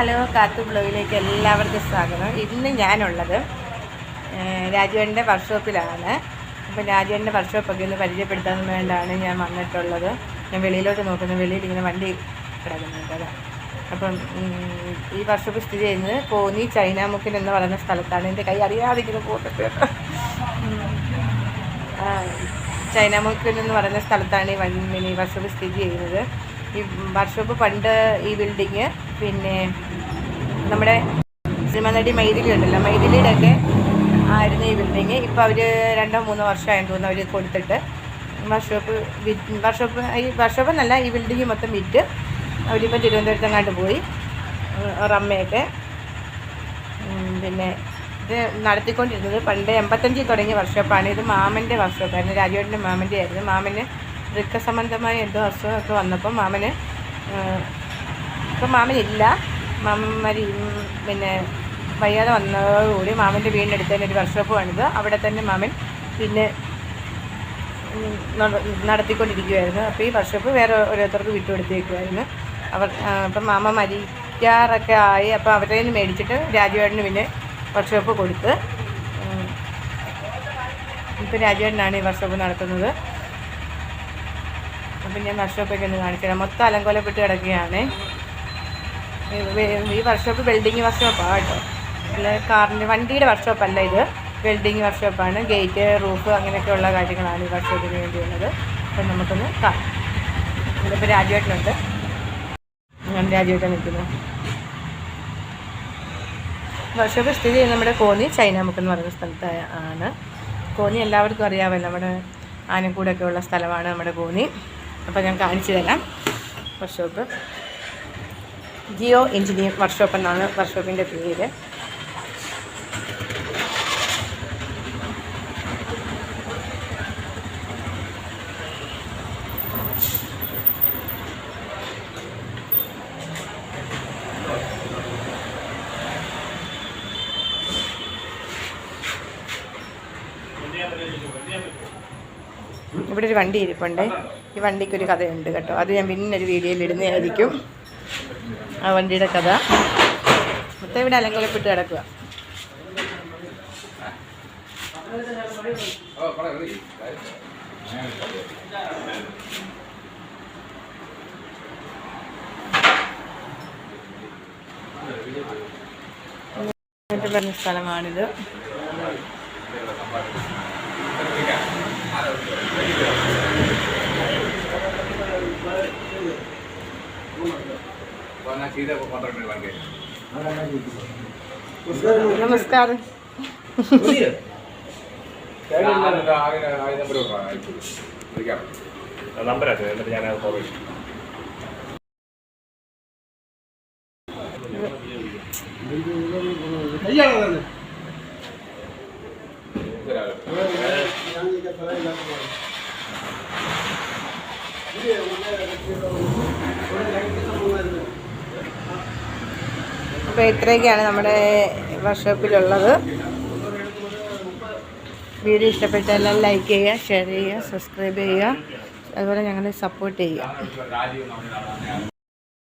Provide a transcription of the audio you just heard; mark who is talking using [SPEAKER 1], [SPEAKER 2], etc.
[SPEAKER 1] Hello കാത്തു ബ്ലോഗിലേക്ക് എല്ലാവർക്കും സ്വാഗതം. ഇന്ന് ഞാനുള്ളത് രാജുവേന്റെ വർക്ക്ഷോപ്പിലാണ്. അപ്പം രാജുവേന്റെ വർക്ക്ഷോപ്പൊക്കെ ഒന്ന് പരിചയപ്പെടുത്താൻ വേണ്ടിയാണ് ഞാൻ വന്നിട്ടുള്ളത്. ഞാൻ വെളിയിലോട്ട് നോക്കുന്നു. വെളിയിൽ ഇങ്ങനെ വണ്ടി കിടക്കുന്നുണ്ട് അപ്പം ഈ വർക്ക്ഷോപ്പ് സ്ഥിതി ചെയ്യുന്നത് കോന്നി ചൈനാമുക്കിൻ എന്ന് പറയുന്ന സ്ഥലത്താണ്. എന്റെ കൈ അറിയാതിരിക്കുന്ന പോകട്ടെ ചൈനാമുക്കിൻ എന്ന് പറയുന്ന സ്ഥലത്താണ് ഈ വൺ മിനി വർക്ക്ഷോപ്പ് സ്ഥിതി ചെയ്യുന്നത്. ഈ വർക്ക്ഷോപ്പ് പണ്ട് ഈ ബിൽഡിങ് പിന്നെ നമ്മുടെ സിനിമനടി മൈഥിലി ഉണ്ടല്ലോ. മൈഥിലിയുടെ ഒക്കെ ആയിരുന്നു ഈ ബിൽഡിങ് ഇപ്പോൾ അവർ രണ്ടോ മൂന്നോ വർഷമായെന്ന് തോന്നുന്നു അവർ കൊടുത്തിട്ട്. വർക്ക്ഷോപ്പ് വർക്ക്ഷോപ്പ് ഈ വർക്ക്ഷോപ്പ് എന്നല്ല ഈ ബിൽഡിങ് മൊത്തം വിറ്റ് അവരിപ്പോൾ തിരുവനന്തപുരത്തെങ്ങാണ്ട് പോയി. റമ്മയൊക്കെ പിന്നെ ഇത് നടത്തിക്കൊണ്ടിരുന്നത് പണ്ട് എൺപത്തഞ്ചിൽ തുടങ്ങിയ വർക്ക്ഷോപ്പാണ് ഇത് മാമന്റെ വർക്ക്ഷോപ്പായിരുന്നു രാജുവേട്ടന്റെ മാമന്റെ ആയിരുന്നു മാമന് വൃക്ക സംബന്ധമായ എന്തോ അസുഖമൊക്കെ വന്നപ്പോൾ മാമന് ഇപ്പം മാമനില്ല. മാമൻ മരി ഉം, പിന്നെ വയ്യാതെ വന്നതോടുകൂടി മാമന്റെ വീടിനടുത്ത് തന്നെ ഒരു വർക്ക്ഷോപ്പ് പണിത് അവിടെ തന്നെ മാമൻ പിന്നെ നടത്തിക്കൊണ്ടിരിക്കുമായിരുന്നു അപ്പോൾ ഈ വർക്ക്ഷോപ്പ് വേറെ ഓരോരുത്തർക്ക് വിട്ടുകൊടുത്തേക്കുമായിരുന്നു അവർ അപ്പം മാമ മരിക്കാറൊക്കെ ആയി. അപ്പോൾ അവരുടെ നിന്ന് മേടിച്ചിട്ട് രാജുവേട്ടന് പിന്നെ വർക്ക്ഷോപ്പ് കൊടുത്ത് ഇപ്പം രാജുവേട്ടനാണ് ഈ വർക്ക്ഷോപ്പ് നടത്തുന്നത്. അപ്പം ഞാൻ വർക്ക്ഷോപ്പൊക്കെ ഒന്ന് കാണിക്കണം മൊത്തം അലങ്കോലപ്പെട്ട് കിടക്കുകയാണ്. ഈ വർക്ക്ഷോപ്പ് വെൽഡിങ് വർക്ക്ഷോപ്പാണ് കേട്ടോ. അല്ല കാറിന്റെ വണ്ടിയുടെ വർക്ക്ഷോപ്പല്ല ഇത്. വെൽഡിങ് വർക്ക്ഷോപ്പാണ് ഗേറ്റ് റൂഫ് അങ്ങനെയൊക്കെയുള്ള കാര്യങ്ങളാണ് ഈ വർക്ക്ഷോപ്പിന് വേണ്ടിയുള്ളത് അപ്പം നമുക്കൊന്ന് കാണാം. ഇതിപ്പോൾ രാജുവേട്ടനുണ്ട്. ഞാൻ രാജുവേട്ടൻ നിൽക്കുന്നു. വർക്ക്ഷോപ്പ് സ്ഥിതി ചെയ്യുന്നത് നമ്മുടെ കോന്നി ചൈനാമുക്ക് എന്ന് പറയുന്ന സ്ഥലത്ത് ആണ്. കോന്നി എല്ലാവർക്കും അറിയാമല്ലോ. നമ്മുടെ ആനക്കൂടൊക്കെ ഉള്ള സ്ഥലമാണ് നമ്മുടെ കോന്നി. അപ്പോൾ ഞാൻ കാണിച്ചു തരാം. വർക്ക്ഷോപ്പ് ജിയോ എഞ്ചിനീയർ വർക്ക്ഷോപ്പ് എന്നാണ് വർക്ക്ഷോപ്പിന്റെ പേര്. ഇവിടെ ഒരു വണ്ടി ഇരിപ്പുണ്ട്. ഈ വണ്ടിക്ക് ഒരു കഥയുണ്ട് കേട്ടോ. അത് ഞാൻ പിന്നെ ഒരു വീഡിയോയിൽ ഇടുന്നതായിരിക്കും. ആ വണ്ടിയുടെ കഥ. മൊത്തം ഇവിടെ അലങ്കോലപ്പെട്ട് കിടക്കുക. പറഞ്ഞ സ്ഥലമാണിത്. നമസ്കാരം.
[SPEAKER 2] നമ്പർ എന്നിട്ട് ഞാൻ ഫോളോ ചെയ്യും
[SPEAKER 1] അപ്പോൾ ഇത്രയൊക്കെയാണ് നമ്മുടെ വർക്ക്ഷോപ്പിലുള്ളത് വീഡിയോ ഇഷ്ടപ്പെട്ടാൽ ലൈക്ക് ചെയ്യുക ഷെയർ ചെയ്യുക സബ്സ്ക്രൈബ് ചെയ്യുക. അതുപോലെ ഞങ്ങളെ സപ്പോർട്ട് ചെയ്യുക.